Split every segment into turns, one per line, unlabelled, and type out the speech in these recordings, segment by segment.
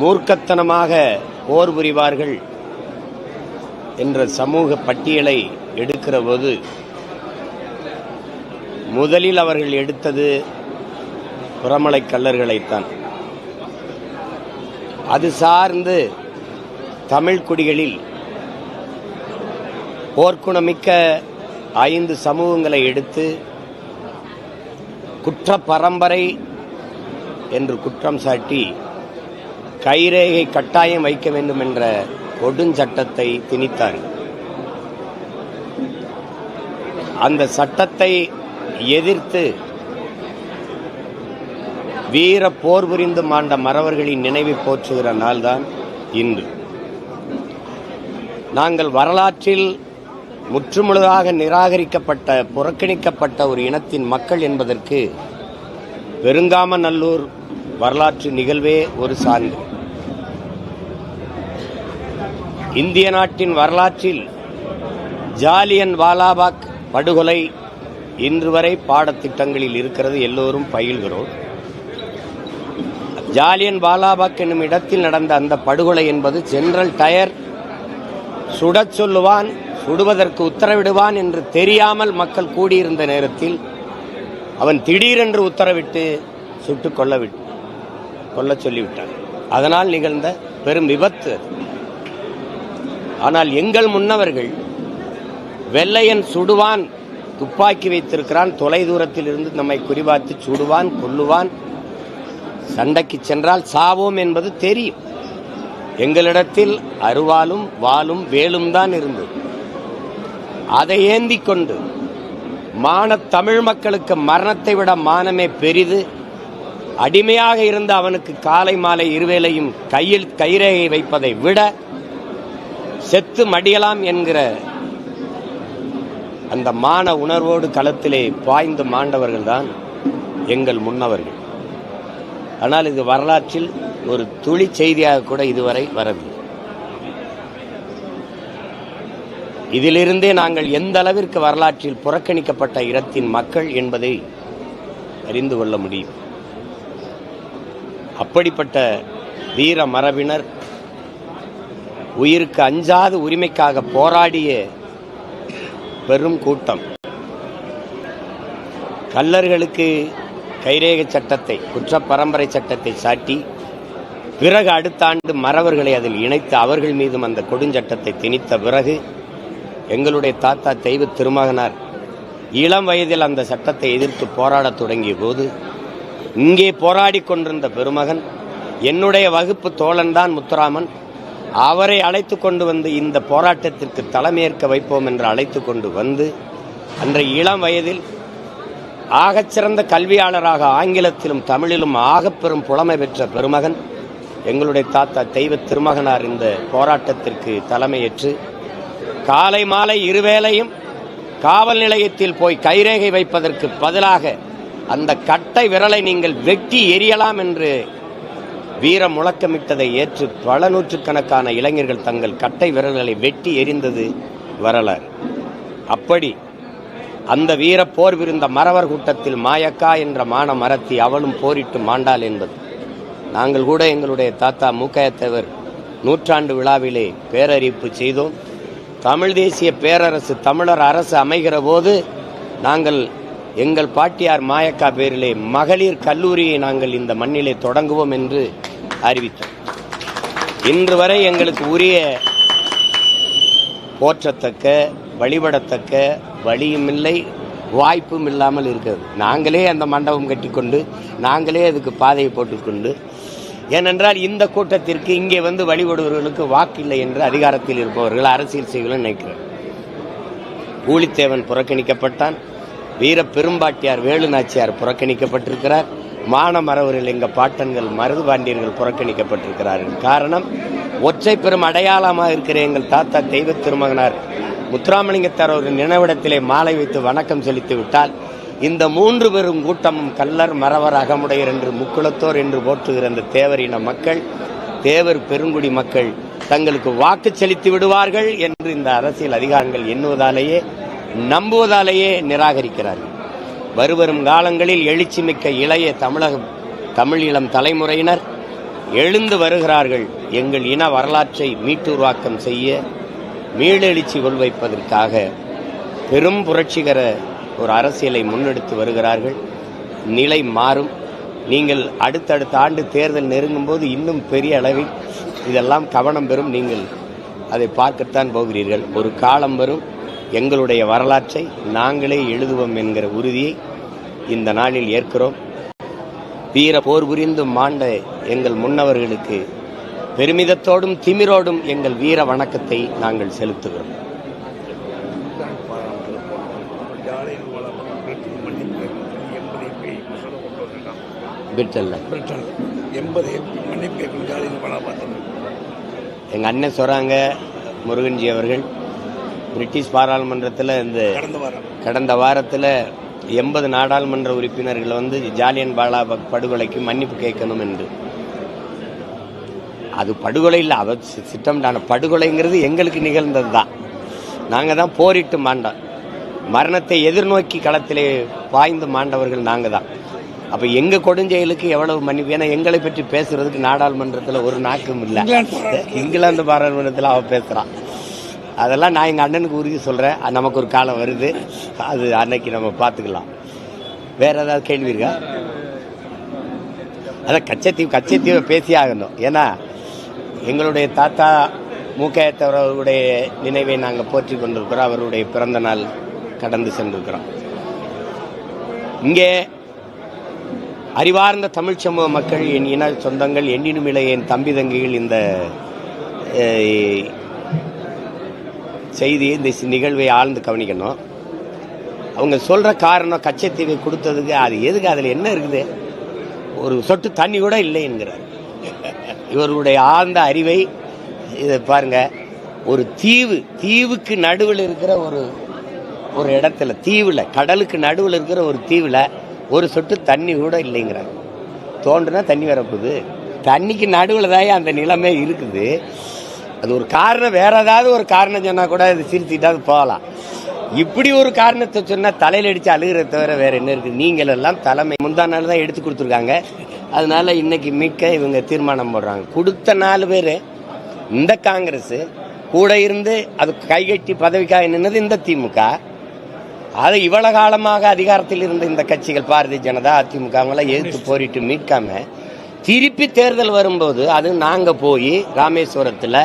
மூர்க்கத்தனமாக போர் புரிவார்கள் என்ற சமூக பட்டியலை எடுக்கிற போது முதலில் அவர்கள் எடுத்தது புறமலை கல்லர்களைத்தான். அது சார்ந்து தமிழ் குடிகளில் போர்க்குணமிக்க ஐந்து சமூகங்களை எடுத்து குற்ற பரம்பரை என்று குற்றம் சாட்டி கைரேகை கட்டாயம் வைக்க வேண்டும் என்ற கொடுஞ்சட்டத்தை திணித்தார்கள். அந்த சட்டத்தை எதிர்த்து வீர போர் புரிந்து மாண்ட மறவர்களின் நினைவை போற்றுகிற நாள்தான் இன்று. நாங்கள் வரலாற்றில் முற்றுமுழுதாக நிராகரிக்கப்பட்ட புறக்கணிக்கப்பட்ட ஒரு இனத்தின் மக்கள் என்பதற்கு பெருங்காமநல்லூர் வரலாற்று நிகழ்வே ஒரு சான்று. இந்திய நாட்டின் வரலாற்றில் ஜாலியன் வாலாபாக் படுகொலை இன்று வரை பாடத்திட்டங்களில் இருக்கிறது. எல்லோரும் பயில்கிறோம். ஜாலியன் வாலாபாக் என்னும் இடத்தில் நடந்த அந்த படுகொலை என்பது ஜெனரல் டயர் சுடச் சொல்லுவான் சுடுவதற்கு உத்தரவிடுவான் என்று தெரியாமல் மக்கள் கூடியிருந்த நேரத்தில் அவன் திடீரென்று உத்தரவிட்டு சுட்டுக் கொல்ல விட்டு சொல்லிவிட்டான். அதனால் நிகழ்ந்த பெரும் விபத்து அது. ஆனால் எங்கள் முன்னவர்கள் வெள்ளையன் சுடுவான் துப்பாக்கி வைத்திருக்கிறான் தொலை தூரத்தில் இருந்து நம்மை குறிபார்த்து சுடுவான் கொல்லுவான். சண்டைக்கு சென்றால் சாவோம் என்பது தெரியும். எங்களிடத்தில் அருவாலும் வாலும் வேலும் தான் இருந்தது. அதை ஏந்தி கொண்டு மான தமிழ் மக்களுக்கு மரணத்தை விட மானமே பெரிது. அடிமையாக இருந்த அவனுக்கு காலை மாலை இருவேளையும் கையில் கைரேகை வைப்பதை விட செத்து மடியலாம் என்கிற அந்த மான உணர்வோடு களத்திலே பாய்ந்து மாண்டவர்கள் தான் எங்கள் முன்னவர்கள். ஆனால் இது வரலாற்றில் ஒரு துளி செய்தியாக கூட இதுவரை வரவில்லை. இதிலிருந்தே நாங்கள் எந்த அளவிற்கு வரலாற்றில் புறக்கணிக்கப்பட்ட இடத்தின் மக்கள் என்பதை அறிந்து கொள்ள முடியும். அப்படிப்பட்ட வீர மரபினர் உயிருக்கு அஞ்சாத உரிமைக்காக போராடிய பெரும் கூட்டம். கல்லர்களுக்கு கைரேக சட்டத்தை குற்ற பரம்பரை சட்டத்தை சாட்டி பிறகு அடுத்த ஆண்டு மறவர்களை அதில் இணைத்து அவர்கள் மீதும் அந்த கொடுஞ்சட்டத்தை திணித்த பிறகு எங்களுடைய தாத்தா தெய்வ திருமகனார் இளம் வயதில் அந்த சட்டத்தை எதிர்த்து போராடத் தொடங்கிய போது இங்கே போராடி கொண்டிருந்த பெருமகன் என்னுடைய வகுப்பு தோழன்தான் முத்துராமன் அவரை அழைத்து கொண்டு வந்து இந்த போராட்டத்திற்கு தலைமையேற்க வைப்போம் என்று அழைத்து கொண்டு வந்து அன்றைய இளம் வயதில் ஆகச்சிறந்த கல்வியாளராக ஆங்கிலத்திலும் தமிழிலும் ஆகப்பெரும் புலமை பெற்ற பெருமகன் எங்களுடைய தாத்தா தெய்வ திருமகனார் இந்த போராட்டத்திற்கு தலைமையேற்று காலை மாலை இருவேளையும் காவல் நிலையத்தில் போய் கைரேகை வைப்பதற்கு பதிலாக அந்த கட்டை விரலை நீங்கள் வெட்டி எரியலாம் என்று வீர முழக்கமிட்டதை ஏற்று பல நூற்றுக்கணக்கான இளைஞர்கள் தங்கள் கட்டை விரல்களை வெட்டி எரிந்தது வரலாறு. அப்படி அந்த வீர போர் விருந்த மறவர் கூட்டத்தில் மாயக்கா என்ற மான மரத்தி அவளும் போரிட்டு மாண்டாள் என்பது. நாங்கள் கூட எங்களுடைய தாத்தா மூக்கையத்தவர் நூற்றாண்டு விழாவிலே பேரறிவிப்பு செய்தோம். தமிழ் தேசிய பேரரசு தமிழர் அரசு அமைகிற போது நாங்கள் எங்கள் பாட்டியார் மாயக்கா பேரிலே மகளிர் கல்லூரியை நாங்கள் இந்த மண்ணிலே தொடங்குவோம் என்று அறிவித்தோம் இன்று வரை எங்களுக்கு உரிய போற்றத்தக்க வழிபடத்தக்க வழியும் இல்லை வாய்ப்பும் இல்லாமல் இருக்கிறது. நாங்களே அந்த மண்டபம் கட்டிக்கொண்டு நாங்களே அதுக்கு பாதையை போட்டுக்கொண்டு ஏனென்றால் இந்த கூட்டத்திற்கு இங்கே வந்து வழிபடுபவர்களுக்கு வாக்கு இல்லை என்று அதிகாரத்தில் இருப்பவர்கள் அரசியல் செய்வர்கள் நினைக்கிறார் ஊழித்தேவன் புறக்கணிக்கப்பட்டான் வீர பெரும்பாட்டியார் வேலு நாச்சியார் புறக்கணிக்கப்பட்டிருக்கிறார். மானமரவர்கள் எங்க பாட்டன்கள் மருது பாண்டியர்கள் புறக்கணிக்கப்பட்டிருக்கிறார்கள். காரணம் ஒற்றை பெரும் அடையாளமாக இருக்கிற எங்கள் தாத்தா தெய்வ திருமகனார் முத்துராமலிங்கத்தார் அவர்கள் நினைவிடத்திலே மாலை வைத்து வணக்கம் செலுத்தி விட்டால் இந்த மூன்று பெரும் கூட்டமும் கல்லர் மறவர் அகமுடையர் என்று முக்குளத்தோர் என்று போற்றுகிற அந்த தேவரின மக்கள் தேவர் பெருங்குடி மக்கள் தங்களுக்கு வாக்கு செலுத்தி விடுவார்கள் என்று இந்த அரசியல் அதிகாரங்கள் எண்ணுவதாலேயே நம்புவதாலேயே நிராகரிக்கிறார்கள். வருவரும் காலங்களில் எழுச்சிமிக்க இளைய தமிழக தமிழீழம் தலைமுறையினர் எழுந்து வருகிறார்கள் எங்கள் இன வரலாற்றை மீட்டுருவாக்கம் செய்ய மீளெழுச்சி கொள்வைப்பதற்காக பெரும் புரட்சிகர ஒரு அரசியலை முன்னெடுத்து வருகிறார்கள். நிலை மாறும். நீங்கள் அடுத்தடுத்த ஆண்டு தேர்தல் நெருங்கும் போது இன்னும் பெரிய அளவில் இதெல்லாம் கவனம் பெறும். நீங்கள் அதை பார்க்கத்தான் போகிறீர்கள். ஒரு காலம் வரும். எங்களுடைய வரலாற்றை நாங்களே எழுதுவோம் என்கிற உறுதியை இந்த நாளில் ஏற்கிறோம். வீர போர் புரிந்து மாண்ட எங்கள் முன்னவர்களுக்கு பெருமிதத்தோடும் திமிரோடும் எங்கள் வீர வணக்கத்தை நாங்கள் செலுத்துகிறோம்.
ஜாலியன் எண்பது
பிரிட்டன்ல.
எண்பது
எங்கள் அண்ணன் சொல்கிறாங்க முருகன்ஜி அவர்கள். பிரிட்டிஷ் பாராளுமன்றத்தில் இந்த
கடந்த
வாரத்தில் எண்பது நாடாளுமன்ற உறுப்பினர்கள் வந்து ஜாலியன் வாலாபாக் படுகொலைக்கு மன்னிப்பு கேட்கணும் என்று. அது படுகொலை இல்லை அவர் சி- திட்டமிட்டான படுகொலைங்கிறது எங்களுக்கு நிகழ்ந்தது தான். நாங்கள் தான் போரிட்டு மாண்டோம் மரணத்தை எதிர்நோக்கி களத்திலே பாய்ந்து மாண்டவர்கள் நாங்கள் தான். அப்போ எங்கள் கொடுஞ்செயலுக்கு எவ்வளவு மன்னிப்பு? ஏன்னா எங்களை பற்றி பேசுறதுக்கு நாடாளுமன்றத்தில் ஒரு நாக்கும் இல்லை.
இங்கிலாந்து பாராளுமன்ற-
இங்கிலாந்து பாராளுமன்றத்தில் அவன் பேசுகிறான் அதெல்லாம் நான் எங்கள் அண்ணனுக்கு உறுதி சொல்கிறேன் நமக்கு ஒரு காலம் வருது. அது அன்னைக்கு நம்ம பார்த்துக்கலாம். வேற ஏதாவது கேள்வி இருக்கா? அதான் கச்சத்தீவு கச்சத்தீவை பேசி ஆகணும். ஏன்னா எங்களுடைய தாத்தா மூக்கையத்தவர்களுடைய நினைவை நாங்கள் போற்றி கொண்டிருக்கிறோம். அவருடைய பிறந்த நாள் கடந்து சென்றிருக்கிறோம். இங்கே அறிவார்ந்த தமிழ் சமூக மக்கள் என் இன சொந்தங்கள் எண்ணினுமில்லை என் தம்பி தங்கைகள் இந்த செய்தி செய்தியை இந்த நிகழ்வை ஆழ்ந்து கவனிக்கணும். அவங்க சொல்ற காரணம் கச்சத்தீவை கொடுத்ததுக்கு அது எதுக்கு? அதில் என்ன இருக்குது? ஒரு சொட்டு தண்ணி கூட இல்லை என்கிறார் இவருடைய ஆழ்ந்த அறிவை இதை பாருங்க ஒரு தீவு தீவுக்கு நடுவில் இருக்கிற ஒரு ஒரு இடத்துல தீவில் கடலுக்கு நடுவில் இருக்கிற ஒரு தீவில் ஒரு சொட்டு தண்ணி கூட இல்லைங்கிறாங்க தோன்றுனா தண்ணி வரப்போகுது. தண்ணிக்கு நடுவில் தான் அந்த நிலைமை இருக்குது. அது ஒரு காரணம் வேற ஏதாவது ஒரு காரணம் சொன்னா கூட அது சிரிச்சுட்டாவது போகலாம். இப்படி ஒரு காரணத்தை சொன்னா தலையில அடிச்சு அழுகிறத தவிர வேற என்ன இருக்கு? நீங்கள் எல்லாம் தலைமை முந்தா நாள் தான் எடுத்து கொடுத்துருக்காங்க. அதனால இன்னைக்கு மீட்க இவங்க தீர்மானம் போடுறாங்க. கொடுத்த நாலு பேர் இந்த காங்கிரஸ் கூட இருந்து அது கைகட்டி பதவிக்காக நின்னது இந்த திமுக. அதை இவ்வளவு காலமாக அதிகாரத்தில் இருந்த இந்த கட்சிகள் பாரதிய ஜனதா அதிமுக அவங்களாம் எதிர்த்து போரிட்டு மீட்காம திருப்பி தேர்தல் வரும்போது அது நாங்க போய் ராமேஸ்வரத்தில்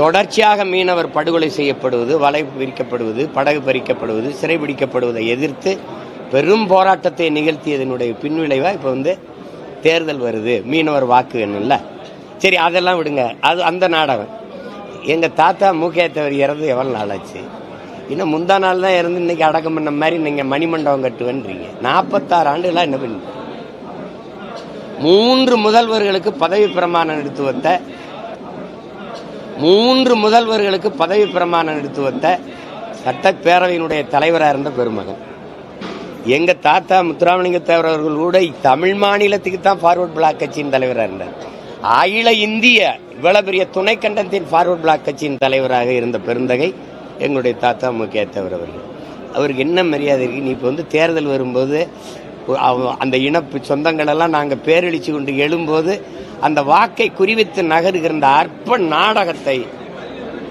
தொடர்ச்சியாக மீனவர் படுகொலை செய்யப்படுவது வலை விரிக்கப்படுவது படகு பறிக்கப்படுவது சிறைபிடிக்கப்படுவதை எதிர்த்து பெரும் போராட்டத்தை நிகழ்த்தியதனுடைய பின்விளைவாக இப்போ வந்து தேர்தல் வருது. மீனவர் வாக்கு வேணும்ல சரி அதெல்லாம் விடுங்க. அது அந்த நாடகம். எங்கள் தாத்தா மூக்கையத்தவர் இறந்து எவ்வளோ நாள் ஆச்சு இன்னும் முந்தா நாள் தான் இறந்து இன்னைக்கு அடக்கம் பண்ண மாதிரி நீங்கள் மணிமண்டபம் கட்டுவேன்றீங்க. நாற்பத்தாறு ஆண்டுகளாக என்ன பண்ணி மூன்று முதல்வர்களுக்கு பதவி பிரமாணம் எடுத்து வந்த மூன்று முதல்வர்களுக்கு பதவி பிரமாணம் எடுத்து வைத்த சட்டப்பேரவையினுடைய தலைவராக இருந்த பெருமகன். எங்க தாத்தா முத்துராமலிங்க தேவர் அவர்கள் கூட தமிழ் மாநிலத்துக்கு தான் ஃபார்வர்ட் பிளாக் கட்சியின் தலைவராக இருந்தார். அகில இந்திய இவ்வளவு பெரிய துணை கண்டத்தின் ஃபார்வர்ட் பிளாக் கட்சியின் தலைவராக இருந்த பெருந்தகை எங்களுடைய தாத்தா முக்கிய தேவர் அவர்கள். அவருக்கு என்ன மரியாதை இருக்கு? நீ இப்போ வந்து தேர்தல் வரும்போது அந்த இனப்பு சொந்தங்களெல்லாம் நாங்கள் பேரழிச்சு கொண்டு எழும்போது அந்த வாக்கை குறிவித்து நகருகிற இந்த அற்ப நாடகத்தை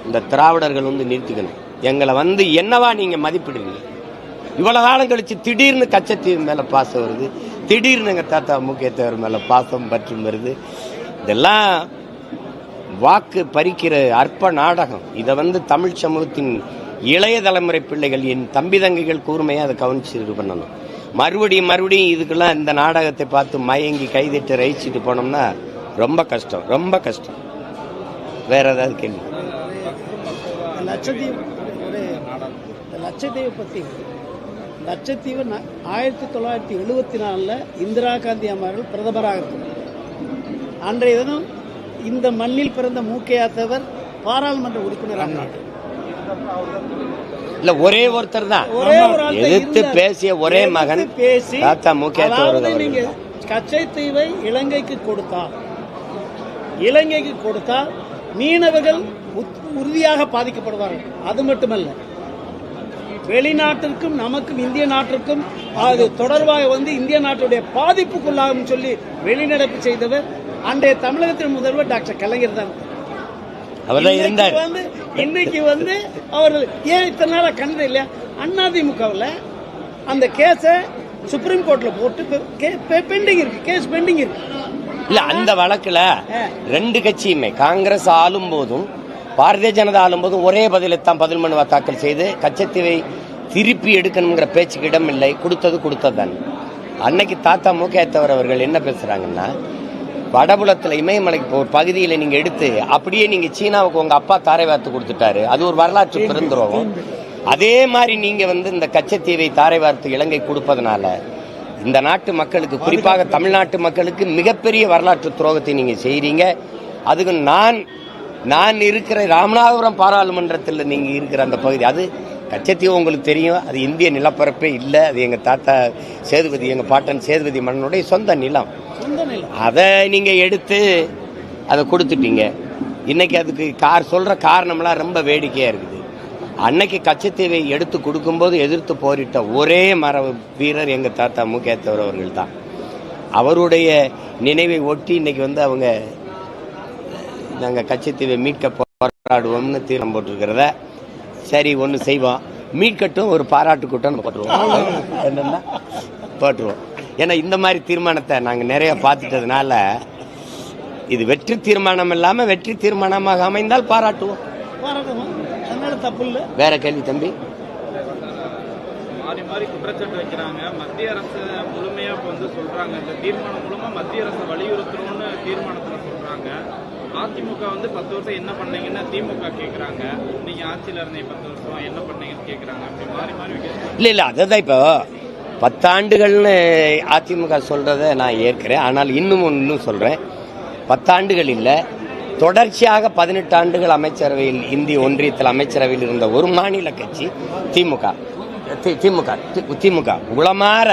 இந்த திராவிடர்கள் வந்து நிறுத்திக்கணும். எங்களை வந்து என்னவா நீங்க மதிப்பிடுவீங்க இவ்வளவு காலம் கழிச்சு திடீர்னு கச்சத்தீவு மேல பாசம் வருது. திடீர்னு எங்க தாத்தா முக்கியத்தவர் மேல பாசம் பற்றும் வருது. இதெல்லாம் வாக்கு பறிக்கிற அற்ப நாடகம். இதை வந்து தமிழ் சமூகத்தின் இளைய தலைமுறை பிள்ளைகள் என் தம்பி தங்கைகள் கூர்மையாக அதை கவனிச்சு இது பண்ணணும். மறுபடியும் மறுபடியும் இதுக்கெல்லாம் இந்த நாடகத்தை பார்த்து மயங்கி கைதிட்டு ரயிச்சிட்டு போனோம்னா ரொம்ப கஷ்டம் ரொம்ப கஷ்டம். வேற ஏதாவது கேள்வி?
லட்சத்தீவு லட்சத்தீவு பற்றி லட்சத்தீவு ஆயிரத்தி தொள்ளாயிரத்தி எழுபத்தி நாலில் இந்திரா காந்தி அம்மார்கள் பிரதமராக அன்றைய தினம் இந்த மண்ணில் பிறந்த மூக்கையாத்தவர் பாராளுமன்ற உறுப்பினராக
இல்ல ஒரே ஒருத்தர் தான். எதிர்த்து. பேசிய ஒரே மகன்
பேசி
தாத்தா முக்கியத்துவர்
கச்சைத்தீவை இலங்கைக்கு கொடுத்தால் இலங்கைக்கு கொடுத்தால் மீனவர்கள் உறுதியாக பாதிக்கப்படுவார்கள். அது மட்டுமல்ல வெளிநாட்டிற்கும் நமக்கும் இந்திய நாட்டிற்கும் அது தொடர்பாக வந்து இந்திய நாட்டுடைய பாதிப்புக்குள்ளாகும் சொல்லி வெளிநடப்பு செய்தவர் அன்றைய தமிழகத்தின் முதல்வர் டாக்டர் கலைஞர் தான். இன்னைக்கு வந்து இன்னைக்கு வந்து அவர்கள் ஏன் இத்தனை நாளா கண்டது இல்லையா? அதிமுகவில் அந்த கேஸை சுப்ரீம் கோர்ட்ல போட்டு பெண்டிங் இருக்கு கேஸ் பெண்டிங் இருக்கு.
இல்ல அந்த வழக்குல ரெண்டு கட்சியுமே காங்கிரஸ் ஆளும் போதும் பாரதிய ஜனதா ஆளும் போதும் ஒரே பதிலைத்தான் பதில் மனுவை தாக்கல் செய்து கச்சத்தீவை திருப்பி எடுக்கணுங்கிற பேச்சுக்கு இடம் இல்லை. கொடுத்தது கொடுத்ததுதான். அன்னைக்கு தாத்தா மூக்கேத்தவர் அவர்கள் என்ன பேசுறாங்கன்னா வடபுலத்தில் இமயமலைக்கு ஒரு பகுதியில் நீங்க எடுத்து அப்படியே நீங்க சீனாவுக்கு உங்க அப்பா தாரை வார்த்து கொடுத்துட்டாரு. அது ஒரு வரலாற்று பெருந்துரோகம். அதே மாதிரி நீங்க வந்து இந்த கச்சத்தீவை தாரை வார்த்து இலங்கை கொடுப்பதனால இந்த நாட்டு மக்களுக்கு குறிப்பாக தமிழ்நாட்டு மக்களுக்கு மிகப்பெரிய வரலாற்று துரோகத்தை நீங்க செய்றீங்க. அதுக்கு நான் நான் இருக்கிற ராமநாதபுரம் பாராளுமன்றத்தில் நீங்க இருக்கிற அந்த பகுதி அது கச்சத்தீவு உங்களுக்கு தெரியும். அது இந்திய நிலப்பரப்பே இல்லை. அது எங்க தாத்தா சேதுபதி எங்க பாட்டன் சேதுபதி மன்னனுடைய சொந்த நிலம். அதை நீங்க எடுத்து அதை கொடுத்துட்டீங்க. இன்னைக்கு அதுக்கு கார் சொல்ற காரணம்லாம் ரொம்ப வேடிக்கையா இருக்குது அன்னைக்கு கச்சத்தீவை எடுத்து கொடுக்கும்போது எதிர்த்து போரிட்ட ஒரே மர வீரர் எங்க தாத்தா முகேத்தவர் அவர்கள் தான் அவருடைய நினைவை ஒட்டி இன்னைக்கு வந்து அவங்க நாங்க கச்சத்தீவை மீட்க போராடுவோம்னு தீரம் போட்டிருக்கிறத சரி ஒன்று செய்வோம். மீட்கட்டும் ஒரு பாராட்டு கூட்டம் போட்டுருவோம். என்னன்னா போட்டுருவோம். ஏன்னா இந்த மாதிரி தீர்மானத்தை நாங்கள் நிறைய பார்த்துட்டதுனால இது வெற்றி தீர்மானம் இல்லாமல் வெற்றி தீர்மானமாக அமைந்தால் பாராட்டுவோம்.
தப்பு இல்லை
வேற கேள்வி தம்பி?
மாறி மாறி குற்றச்சாட்டு வைக்கிறாங்க. மத்திய அரசு முழுமையா இப்ப வந்து சொல்றாங்க. இந்த தீர்மானம் மூலமா மத்திய அரசு வலியுறுத்தணும்னு தீர்மானத்துல சொல்றாங்க. அதிமுக வந்து பத்து வருஷம் என்ன பண்ணீங்கன்னு திமுக கேக்குறாங்க. நீங்க ஆட்சியில இருந்தீங்க பத்து வருஷம் என்ன பண்ணீங்கன்னு கேக்குறாங்க. அப்படி மாறி மாறி
இல்லை இல்லை அதுதான் இப்போ பத்தாண்டுகள்னு அதிமுக சொல்றதை நான் ஏற்கிறேன். ஆனால் இன்னும் இன்னும் சொல்றேன். பத்தாண்டுகள் இல்லை. தொடர்ச்சியாக பதினெட்டு ஆண்டுகள் அமைச்சரவையில் இந்திய ஒன்றியத்தில் அமைச்சரவையில் இருந்த ஒரு மாநில கட்சி திமுக. திமுக திமுக. உளமாற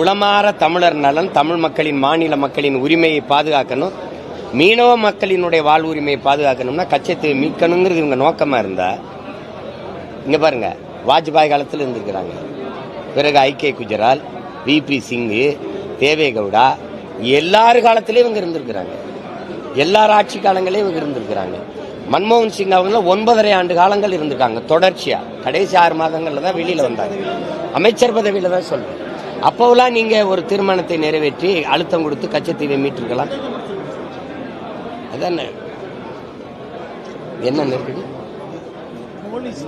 உளமாற தமிழர் நலன் தமிழ் மக்களின் மாநில மக்களின் உரிமையை பாதுகாக்கணும். மீனவ மக்களினுடைய வாழ் உரிமையை பாதுகாக்கணும்னா கச்சத்தை மீட்கணுங்கிறது இவங்க நோக்கமா இருந்தா இங்க பாருங்க வாஜ்பாய் காலத்தில் இருந்திருக்கிறாங்க. பிறகு ஐகே குஜரால் விபி சிங்கு தேவேகவுடா எல்லார் காலத்திலையும் இவங்க இருந்திருக்கிறாங்க. எல்லார் ஆட்சி காலங்களையும் இவங்க இருந்திருக்கிறாங்க மன்மோகன் சிங் அவங்க ஒன்பதரை ஆண்டு காலங்கள் இருந்திருக்காங்க தொடர்ச்சியா கடைசி ஆறு மாதங்கள்ல தான் வெளியில வந்தாங்க அமைச்சர் பதவியில தான் சொல்றேன் அப்போவெல்லாம் நீங்க ஒரு தீர்மானத்தை நிறைவேற்றி அழுத்தம் கொடுத்து கச்சத்தீவை மீட்டிருக்கலாம் அதான் என்ன நெருக்கடி
போலீஸ்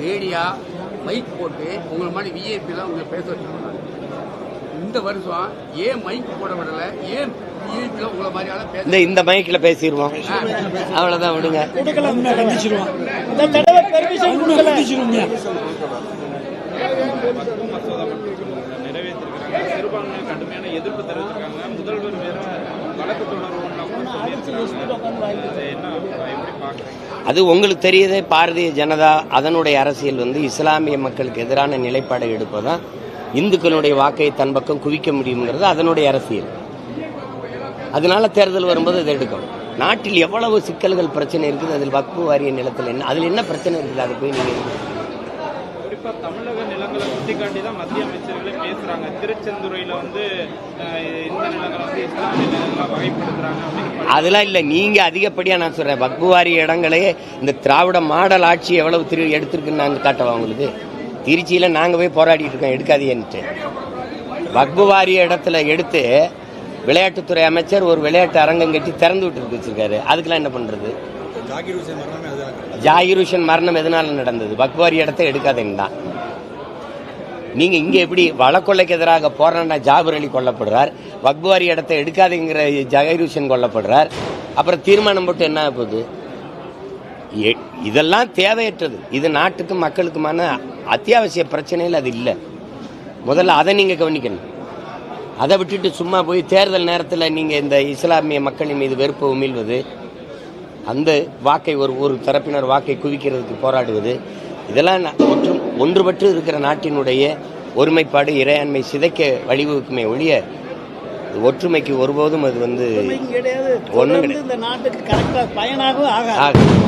ரேடியா மைக் போட்டு உங்களை மாதிரி விஐபிலாம் உங்களை பேச வச்சிருக்காங்க இந்த வருஷம் ஏன் மைக் போட விடல? ஏன்
இந்த இந்த மைக்கில் பேசிடுவோம் அவ்வளோதான் விடுங்க.
கடுமையான எதிர்ப்பு முதல்வர் வேற வழக்கு அது
உங்களுக்கு தெரியுதே பாரதிய ஜனதா அதனுடைய அரசியல் வந்து இஸ்லாமிய மக்களுக்கு எதிரான நிலைப்பாடை எடுப்பதான் இந்துக்களுடைய வாக்கை தன் பக்கம் குவிக்க முடியுங்கிறது அதனுடைய அரசியல். அதனால தேர்தல் வரும்போது அதை எடுக்கும். நாட்டில் எவ்வளவு சிக்கல்கள் பிரச்சனை இருக்குது அதில் வக்பு வாரிய நிலத்தில் என்ன அதில் என்ன பிரச்சனை இருக்குது அதை போய் நீங்கள்
குறிப்பா தமிழக நிலங்களை சுட்டிக்காட்டி தான் மத்திய அமைச்சர்களே பேசுறாங்க. திருச்செந்துறையில வந்து அஹ், இந்த நிலங்களை வந்து இஸ்லாமிய நிலங்களா வகைப்படுத்துறாங்க அப்படின்னு
அதெல்லாம் இல்லை நீங்க அதிகப்படியா நான் சொல்றேன். வக்பு வாரிய இடங்களே இந்த திராவிட மாடல் ஆட்சி எவ்வளவு திரு எடுத்திருக்குன்னு நாங்க காட்டவா உங்களுக்கு திருச்சியில நாங்க போய் போராடிட்டு இருக்கோம் எடுக்காதீன்ட்டு வக்பு வாரிய இடத்துல எடுத்து விளையாட்டுத்துறை அமைச்சர் ஒரு விளையாட்டு அரங்கம் கட்டி திறந்து விட்டு வச்சிருக்காரு. அதுக்கெல்லாம் என்ன பண்றது? ஜாகிர் ஹுசேன் மரணம் எதனால நடந்தது? வக்பு வாரிய இடத்த எடுக்காதீங்க தான். நீங்க இங்க எப்படி வழக்கொள்ளைக்கு எதிராக போறேன்னா ஜாபர் அலி கொல்லப்படுறார் வக்புவாரி இடத்தை எடுக்காதுங்கிற ஜகீர் ஹுசேன் கொல்லப்படுறார் அப்புறம் தீர்மானம் போட்டு என்ன ஆகப் போகுது? இதெல்லாம் தேவையற்றது. இது நாட்டுக்கும் மக்களுக்குமான அத்தியாவசிய பிரச்சனையில் அது இல்லை. முதல்ல அதை நீங்க கவனிக்கணும். அதை விட்டுட்டு சும்மா போய் தேர்தல் நேரத்தில் நீங்க இந்த இஸ்லாமிய மக்களின் மீது வெறுப்பு உமிழ்வது அந்த வாக்கை ஒரு ஒரு தரப்பினர் வாக்கை குவிக்கிறதுக்கு போராடுவது இதெல்லாம் ஒற்றும் ஒன்றுபட்டு இருக்கிற நாட்டினுடைய ஒருமைப்பாடு இறையாண்மை சிதைக்க வழிவகுக்குமே ஒழிய ஒற்றுமைக்கு ஒருபோதும் அது வந்து
ஒண்ணும் கிடையாது.